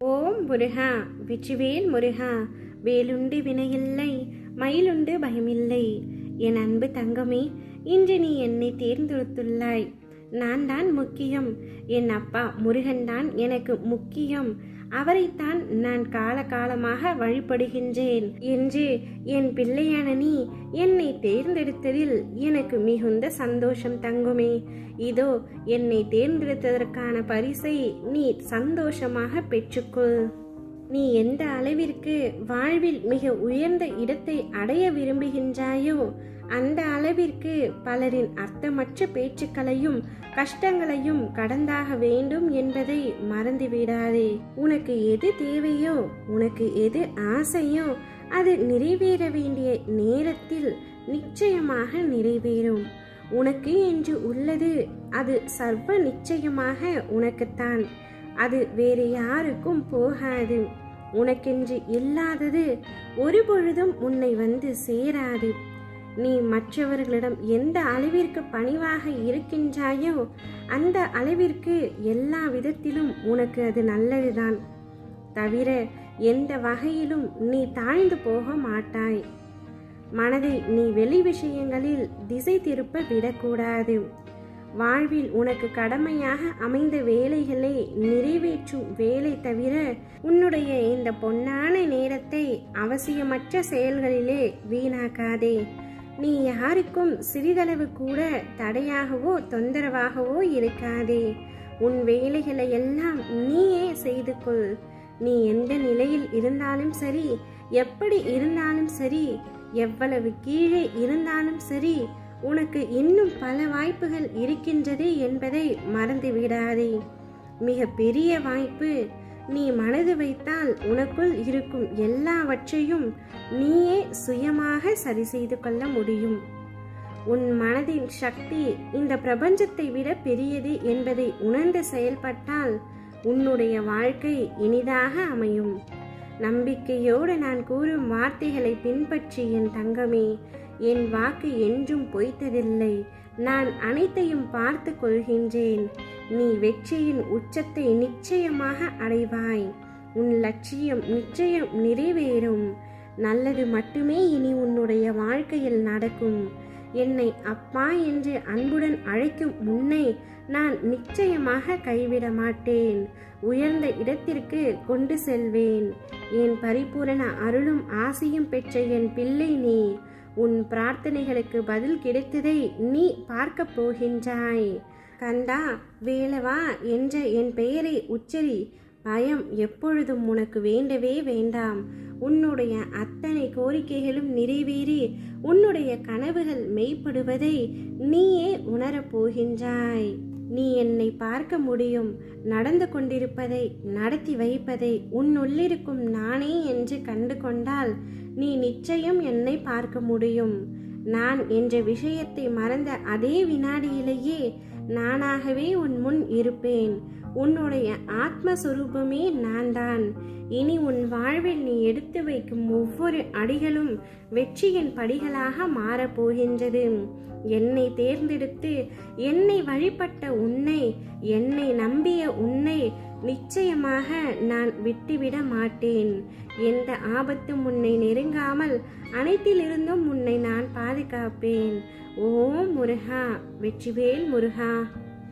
ஓம் முருகா வெற்றிவேல் முருகா வேலுண்டு வினையில்லை மயிலுண்டு பயமில்லை. என் அன்பு தங்கமே இன்று நீ என்னை தேர்ந்தெடுத்துள்ளாய். நான் தான் முக்கியம் என் அப்பா முருகன் தான் எனக்கு முக்கியம். அவரைத்தான் நான் காலகாலமாக வழிபடுகின்றேன். என்று என் பிள்ளையான நீ என்னை தேர்ந்தெடுத்ததில் எனக்கு மிகுந்த சந்தோஷம் தங்குமே. இதோ என்னை தேர்ந்தெடுத்ததற்கான பரிசை நீ சந்தோஷமாக பெற்றுக்கொள். நீ எந்த அளவிற்கு வாழ்வில் மிக உயர்ந்த இடத்தை அடைய விரும்புகின்றாயோ அந்த அளவிற்கு பலரின் அர்த்தமற்ற பேச்சுக்களையும் கஷ்டங்களையும் கடந்தாக வேண்டும் என்பதை மறந்துவிடாதே. உனக்கு எது தேவையோ உனக்கு எது ஆசையோ அது நிறைவேற வேண்டிய நேரத்தில் நிச்சயமாக நிறைவேறும். உனக்கு என்று உள்ளது அது சர்வ நிச்சயமாக உனக்குத்தான். அது வேறு யாருக்கும் போகாது. உனக்கென்று இல்லாதது ஒரு பொழுதும் உன்னை வந்து சேராது. நீ மற்றவர்களிடம் எந்த அளவிற்கு பணிவாக இருக்கின்றாயோ அந்த அளவிற்கு எல்லா விதத்திலும் உனக்கு அது நல்லதுதான். தவிர எந்த வகையிலும் நீ தாழ்ந்து போக மாட்டாய். மனதை நீ வெளி விஷயங்களில் திசை திருப்ப விடக்கூடாது. வாழ்வில் உனக்கு கடமையாக அமைந்த வேலைகளை நிறைவேற்றும் வேலை தவிர உன்னுடைய இந்த பொன்னான நேரத்தை அவசியமற்ற செயல்களிலே வீணாக்காதே. நீ யாருக்கும் சிறிதளவு கூட தடையாகவோ தொந்தரவாகவோ இருக்காதே. உன் வேலைகளை எல்லாம் நீயே செய்து கொள். நீ எந்த நிலையில் இருந்தாலும் சரி எப்படி இருந்தாலும் சரி எவ்வளவு கீழே இருந்தாலும் சரி உனக்கு இன்னும் பல வாய்ப்புகள் இருக்கின்றது என்பதை மறந்து விடாதே மிக பெரிய வாய்ப்பு நீ மனது வைத்தால் உனக்குள் இருக்கும் எல்லாவற்றையும் நீயே சுயமாக சரி செய்து கொள்ள முடியும். உன் மனதின் சக்தி இந்த பிரபஞ்சத்தை விட பெரியது என்பதை உணர்ந்து செயல்பட்டால் உன்னுடைய வாழ்க்கை இனிதாக அமையும். நம்பிக்கையோடு நான் கூறும் வார்த்தைகளை பின்பற்றி என் தங்கமே என் வாக்கு என்றும் பொய்த்ததில்லை. நான் அனைத்தையும் பார்த்து கொள்கின்றேன். நீ வெற்றியின் உச்சத்தை நிச்சயமாக அடைவாய். உன் லட்சியம் நிச்சயம் நிறைவேறும். நல்லது மட்டுமே இனி உன்னுடைய வாழ்க்கையில் நடக்கும். என்னை அப்பா என்று அன்புடன் அழைக்கும் முன்னே நான் நிச்சயமாக கைவிட மாட்டேன். உயர்ந்த இடத்திற்கு கொண்டு செல்வேன். என் பரிபூரண அருளும் ஆசையும் பெற்ற என் பிள்ளை நீ. உன் பிரார்த்தனைகளுக்கு பதில் கிடைத்ததை நீ பார்க்க போகின்றாய். கந்தா வேலவா என்ற என் பெயரை உச்சரி. பயம் எப்பொழுதும் உனக்கு வேண்டவே வேண்டாம். உன்னுடைய அத்தனை கோரிக்கைகளும் நிறைவேறி உன்னுடைய கனவுகள் மெய்ப்படுவதை நீயே உணரப் போகின்றாய். நீ என்னை பார்க்க முடியும். நடந்து கொண்டிருப்பதை நடத்தி வைப்பதை உன்னுள்ளிருக்கும் நானே என்று கண்டு கொண்டால் நீ நிச்சயம் என்னை பார்க்க முடியும். நான் என்ற விஷயத்தை மறந்த அதே வினாடியிலேயே நானாகவே உன் முன் இருப்பேன். உன்னுடைய ஆத்மஸ்வரூபமே நான் தான் இனி உன் வாழ்வில் நீ எடுத்து வைக்கும் ஒவ்வொரு அடிகளும் வெற்றியின் படிகளாக மாறப்போகின்றது என்னை தேர்ந்தெடுத்து என்னை வழிபட்ட உன்னை என்னை நம்பிய உன்னை நிச்சயமாக நான் விட்டுவிட மாட்டேன். எந்த ஆபத்தும் உன்னை நெருங்காமல் அனைத்திலிருந்தும் உன்னை நான் பாதுகாப்பேன். ஓ முருகா வெற்றிவேல் முருகா.